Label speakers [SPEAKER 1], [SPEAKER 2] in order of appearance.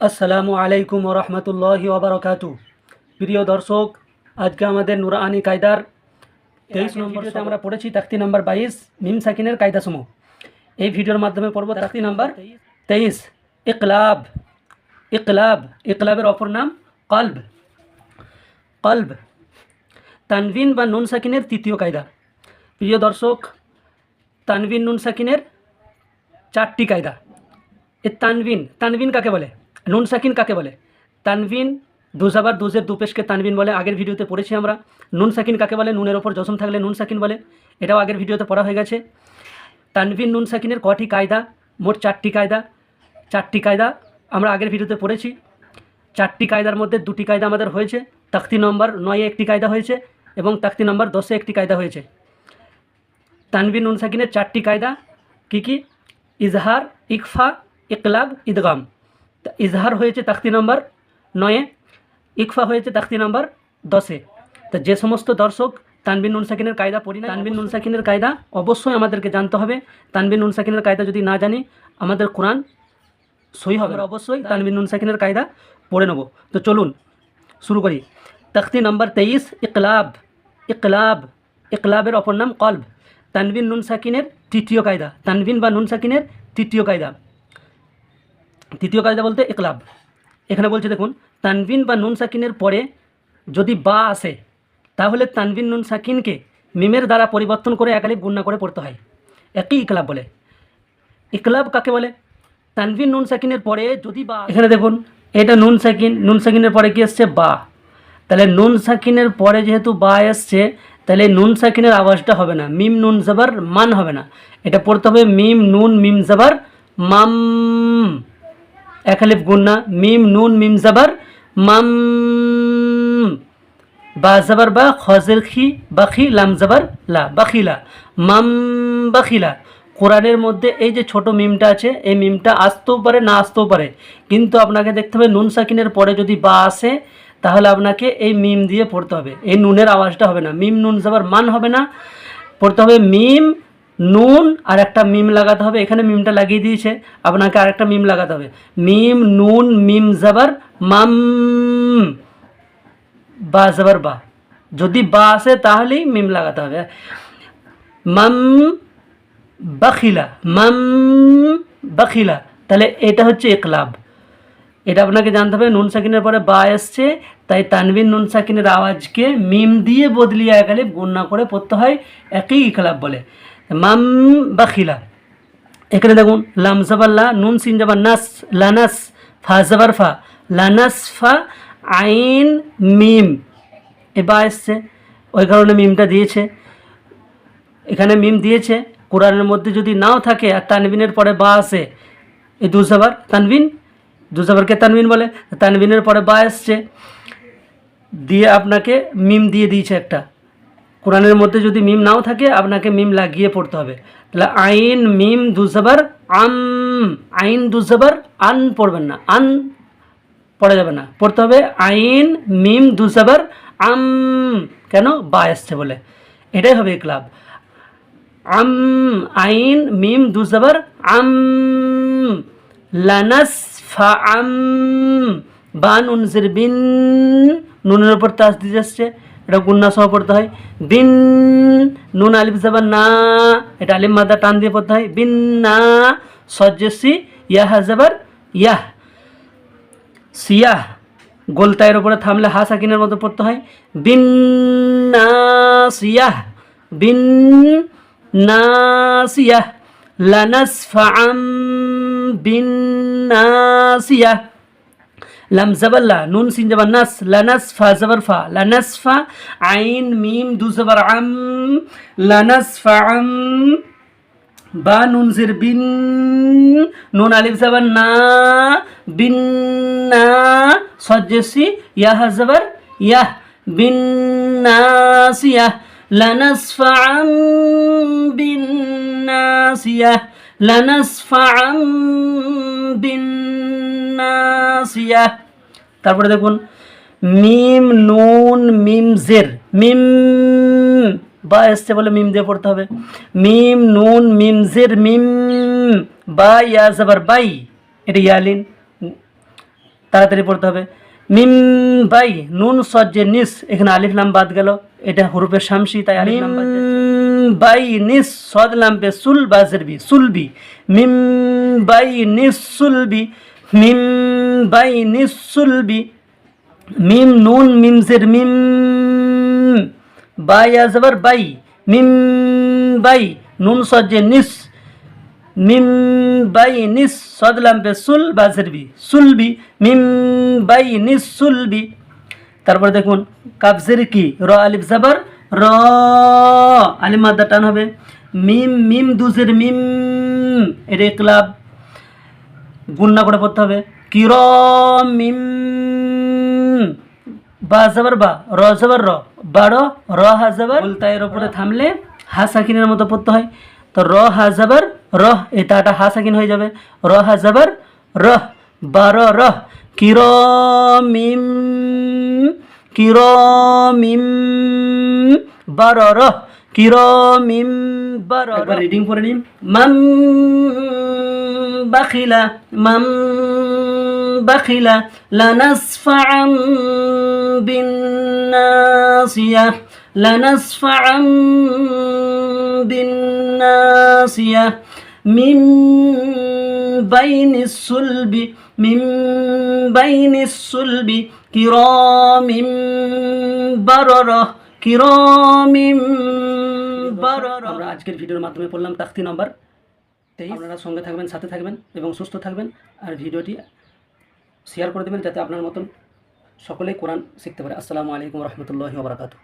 [SPEAKER 1] আসসালামু আলাইকুম রহমতুল্লাহ ওবরাকাতু প্রিয় দর্শক আজকে আমাদের নুরানি কায়দার তেইশ নম্বরতে আমরা পড়েছি তাক্তি নাম্বার বাইশ মিম সাকিনের কায়দাসমূহ। এই ভিডিওর মাধ্যমে পড়ব তাক্তি নাম্বার তেইশ ইকলাব। ইকলাব ইকলাবের অপর নাম কলব। কলব তানভিন বা নুন সাকিনের তৃতীয় কায়দা। প্রিয় দর্শক তানভিন নুন সাকিনের চারটি কায়দা। এ তানভিন তানভিন কাকে বলে? নুন সাকিন কাকে বলে? তানভিন, দুজাবার দুজের দুপেশকে তানভিন বলে, আগের ভিডিওতে পড়েছি আমরা। নুন সাকিন কাকে বলে? নুনের ওপর জসম থাকলে নুন সাকিন বলে, এটাও আগের ভিডিওতে পড়া হয়ে গেছে। তানভিন নুন সাকিনের কটি কায়দা? মোট চারটি কায়দা। চারটি কায়দা আমরা আগের ভিডিওতে পড়েছি। চারটি কায়দার মধ্যে দুটি কায়দা আমাদের হয়েছে। তাক্তি নম্বর নয়ে একটি কায়দা হয়েছে এবং তাক্তি নম্বর দশে একটি কায়দা হয়েছে। তানভিন নুন সাকিনের চারটি কায়দা কী কী? ইজহার, ইকফা, ইকলাব ঈদগাম তা ইজহার হয়েছে তাক্তি নম্বর নয়ে, ইকফা হয়েছে তাক্তি নম্বর দশে। তা যে সমস্ত দর্শক তানবিন নুন সাকিনের কায়দা পড়ি না তানবিন নুন সাকিনের কায়দা অবশ্যই আমাদেরকে জানতে হবে। তানবিন নুন সাকিনের কায়দা যদি না জানি, আমাদের কোরআন সই হবে অবশ্যই তানবিন নুন সাকিনের কায়দা পড়ে নেব। তো চলুন, শুরু করি। তখতি নম্বর তেইশ, ইকলাব। ইকলাব, ইকলাবের অপর নাম কলব। তানবিন নুন সাকিনের তৃতীয় কায়দা। তানবিন বা নুন সাকিনের তৃতীয় কায়দা। তৃতীয় কায়দা বলতে ইকলাব। এখানে বলছে দেখুন, তানবিন বা নুন সাকিনের পরে যদি বা আসে, তাহলে তানবিন, নুন সাকিনকে মিমের দ্বারা পরিবর্তন করে একালিপ গুণনা করে পড়তে হয়। একই ইকলাব বলে। ইকলাব কাকে বলে? তানবিন, নুন সাকিনের পরে যদি বা এখানে দেখুন, এটা নুন সাকিন, নুন সাকিনের পরে কি এসছে? বা। তাহলে নুন সাকিনের পরে যেহেতু বা এসছে, তাহলে নুন সাকিনের আওয়াজটা হবে না। মিম, নুন জবর মান হবে না। এটা পড়তে হবে মিম, নুন, মিম জবর মাম। একালিফ গুন্না মিম, নুন, মিম, জাবার, মাম, বা জাবার, বা খজের খি বাখি লাম, জবর, লা বাখিলা মাম বাখিলা কোরআনের মধ্যে এই যে ছোট মিমটা আছে, এই মিমটা আসতেও পারে, না আসতেও পারে। কিন্তু আপনাকে দেখতে হবে, নুন সাকিনের পরে যদি বা আসে, তাহলে আপনাকে এই মিম দিয়ে পড়তে হবে। এই নুনের আওয়াজটা হবে না। মিম, নুন, জবর, মান হবে না। পড়তে হবে মিম নুন আর একটা মিম লাগাতে হবে। এখানে মিমটা লাগিয়ে দিয়েছে। আপনাকে আর একটা মিম লাগাতে হবে। মিম, নুন, মিম, জবর, মাম বা, জবর, বা। যদি বা আসে তাহলেই মিম লাগাতে হবে। মাম বাখিলা মাম বাখিলা। তাহলে এটা হচ্ছে একলাব। এটা আপনাকে জানতে হবে, নুন সাকিনের পরে বা এসছে, তাই তানবিন নুন সাকিনের আওয়াজকে মিম দিয়ে বদলিয়ে একালে গুণনা করে পড়তে হয়, একই ইকলাব বলে। মাম বাখিলা। এখানে দেখুন, লাম জাবাল্লা নুন, সিন জাবার নাস লানাস ফা জাবার ফা। লানাস ফা, আইন, মিম। এ বা এসছে। ওই কারণে মিমটা দিয়েছে। এখানে মিম দিয়েছে। কোরআনের মধ্যে যদি নাও থাকে, আর তানবিনের পরে বা আসে এই দুজাবার তানবিন? দুজাবারকে তানবিন বলে। তানবিনের পরে বা এসছে। দিয়ে আপনাকে মিম দিয়ে দিয়েছে একটা। কোরআনের মধ্যে যদি মিম নাও থাকে, আপনাকে মিম লাগিয়ে পড়তে হবে। তাহলে আইন, মিম, দুজাবার, আম, আইন, দুজাবার, আন পড়বেন না। আন পড়া যাবে না। পড়তে হবে আইন, মিম, দুজাবার, আম। কেন? বা এসছে বলে। এটাই হবে ক্লাব আম, আইন, মিম, দুজাবার, আম। লানাস ফা আম। বা নুন বিন নুনের উপর তাস দিয়ে যাচ্ছে। এটা গুন্না সহ পড়তে হয়। বিন নুন আলিফ জাবার না, এটা আলিম মাদা টান দিয়ে পড়তে হয়। বিন না, সজ্জসি, ইয়াহ জাবার, ইয়াহ। সিয়াহ গোলতায়ের ওপরে থামলে হা সাকিনের মতো পড়তে হয়। বিন না, সিয়াহ। বিন নাসিয়াহ লানাসফাআম বিন নাসিয়াহ লাম জাবাল্লা নুন সিন জাবার নাস লানাস ফা জাবার ফা লানাস ফা আইন মিম দু জাবার আম লানাস ফা আম বা নুন জির বিন নুন আলিফ জাবার না বিন না সজ্জসি ইয়াহ জাবার ইয়াহ বিন নাসিয়াহ لنسفعا بالناسية لنسفعا بالناسية তারপরে দেখুন, মিম, নুন, মিম, জের। মিম বা এসছে বলে মিম দিয়ে পড়তে হবে। মিম, নুন, মিম, জের, মিম বা ইয়া জাবার বাই, এটা ইয়ালিন, তাড়াতাড়ি পড়তে হবে। মিম বাই, নুন সজ্জে নিস, এখানে আলিফ লাম বাদ গেল। এটা হরুফের শামসি, তাই আলিফ লাম বাদ বাই, নিস, সদ, লাম্পে, সুল বাজেরবি সুলবি মিম বাই, নিস সুলবি মিম বাই নিস সুলবি, মিম নুন মিমজের মিম, বাই আজবার বাই, মিম বাই, নুন সজ্জে নিস, মিম বাই নিস সদলাম পে সুল বাজেরবি সুলবি, মিম বাই নিস, সুলবি। তারপর দেখুন কাবজের কি? র আলিফ জাবার, র আলিম মাদ্দা টান হবে। মিম মিম দুজের মিম, এটা ক্লাব গুন্না করে পড়তে হবে। কির মিম বা জাবার বা র জাবার র। বারো র হা জাবার। উল্টায়ের ওপরে থামলে হা সাকিনের মতো পড়তে হয়। তো র হা জাবার রহ এই তাটা হা সাকিন হয়ে যাবে। র হা জাবার রহ বারো রহ কির মিম কির মিম বারো রহ কির বারো রিডিং করে নিন। মাম বাখিলা মাম বাখিলা লানাসফাআ بالناصية لنسفعا بالناصية من بين الصلب من بين الصلب كرام بررة كرام بررة আমরা আজকের ভিডিওর মাধ্যমে পড়লাম তাখতি নাম্বার তেইশ আপনারা সঙ্গে থাকবেন সাথে থাকবেন এবং সুস্থ থাকবেন আর ভিডিওটি শেয়ার করে দেবেন যাতে আপনার মতন সকলেই কোরআন শিখতে পারে। আসসালামু আলাইকুম রহমতুল্লাহি ওবরাকাতু